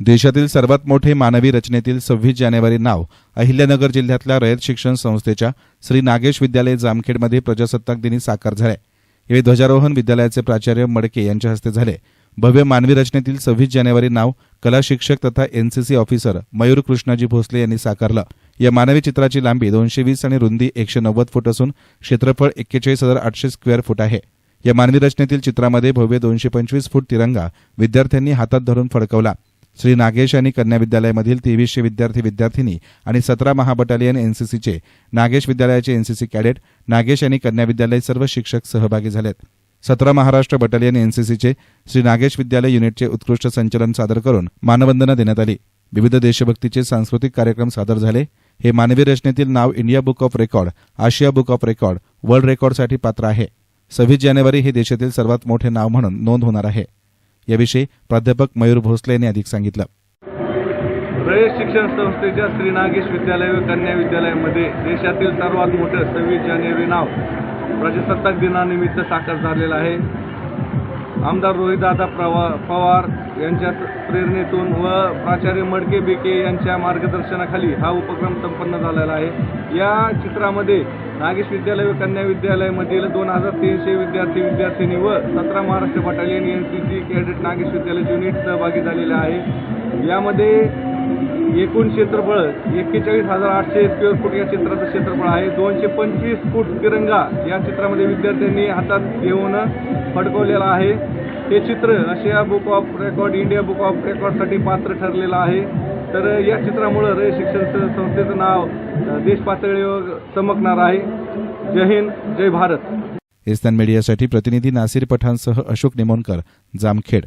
देशातील सर्वात मोठे मानवी रचनेतील सव्वीस जानेवारी नाव अहिल्यानगर जिल्ह्यातल्या रयत शिक्षण संस्थेच्या श्री नागेश विद्यालय जामखेडमध्ये प्रजासत्ताक दिनी साकार झाले. यावेळी ध्वजारोहण विद्यालयाचे प्राचार्य मडके यांच्या हस्ते झाले. भव्य मानवी रचनेतील सव्वीस जानेवारी नाव कला शिक्षक तथा एनसीसी ऑफिसर मयूर कृष्णाजी भोसले यांनी साकारलं. या मानवी चित्राची लांबी दोनशे वीस आणि रुंदी एकशे नव्वद फूट असून क्षेत्रफळ एक्केचाळीस हजार आठशे स्क्वेअर फूट आहे. या मानवी रचनेतील चित्रामध्ये भव्य दोनशे पंचवीस फूट तिरंगा विद्यार्थ्यांनी हातात धरून फडकवला. श्री नागेश आणि कन्या विद्यालयामधील तेवीसशे विद्यार्थी विद्यार्थिनी आणि सतरा महाबटालियन एनसीसीचे नागेश विद्यालयाचे एनसीसी कॅडेट नागेश आणि कन्या विद्यालय सर्व शिक्षक सहभागी झालेत. सतरा महाराष्ट्र बटालियन एनसीसीचे श्री नागेश विद्यालय युनिटचे उत्कृष्ट संचलन सादर करून मानवंदना देण्यात आली. विविध देशभक्तीचे सांस्कृतिक कार्यक्रम सादर झाले. हे मानवी रचनेतील नाव India book of record Asia book of record world रेकॉर्डसाठी पात्र आहे. सव्वीस जानेवारी हे देशातील सर्वात मोठे नाव म्हणून नोंद होणार आहे. याविषयी प्राध्यापक मयूर भोसले यांनी अधिक सांगितलं. रयत शिक्षण संस्थेच्या श्री नागेश विद्यालय व कन्या विद्यालयामध्ये देशातील सर्वात मोठं सव्वीस जानेवारी नाव प्रजासत्ताक दिनानिमित्त साकार झालेलं आहे. आमदार रोहितदादा प्रवा पवार यांच्या प्रेरणेतून व प्राचार्य मडके बेके यांच्या मार्गदर्शनाखाली हा उपक्रम संपन्न झालेला आहे. या चित्रामध्ये नागेश विद्यालय व कन्या विद्यालयामधील दोन हजार तीनशे विद्यार्थी विद्यार्थिनी व सतरा Maharashtra battalion N C C cadet Nagesh Vidyalaya unit सहभागी झालेले आहे. यामध्ये एकूण क्षेत्रफळ एक्केचाळीस हजार आठशे स्क्वेअर फूट या चित्राचं क्षेत्रफळ आहे. दोनशे पंचवीस फूट तिरंगा या चित्रामध्ये विद्यार्थ्यांनी हातात घेऊन फडकवलेला आहे. हे चित्र Asia book of record India book of रेकॉर्डसाठी पात्र ठरलेलं आहे. तर या चित्रामुळं रय शिक्षण संस्थेचं नाव देश पातळीवर चमकणार आहे. जय हिंद जय भारत. इस्तान मीडियासाठी प्रतिनिधी नासिर पठाणसह अशोक निमोणकर जामखेड.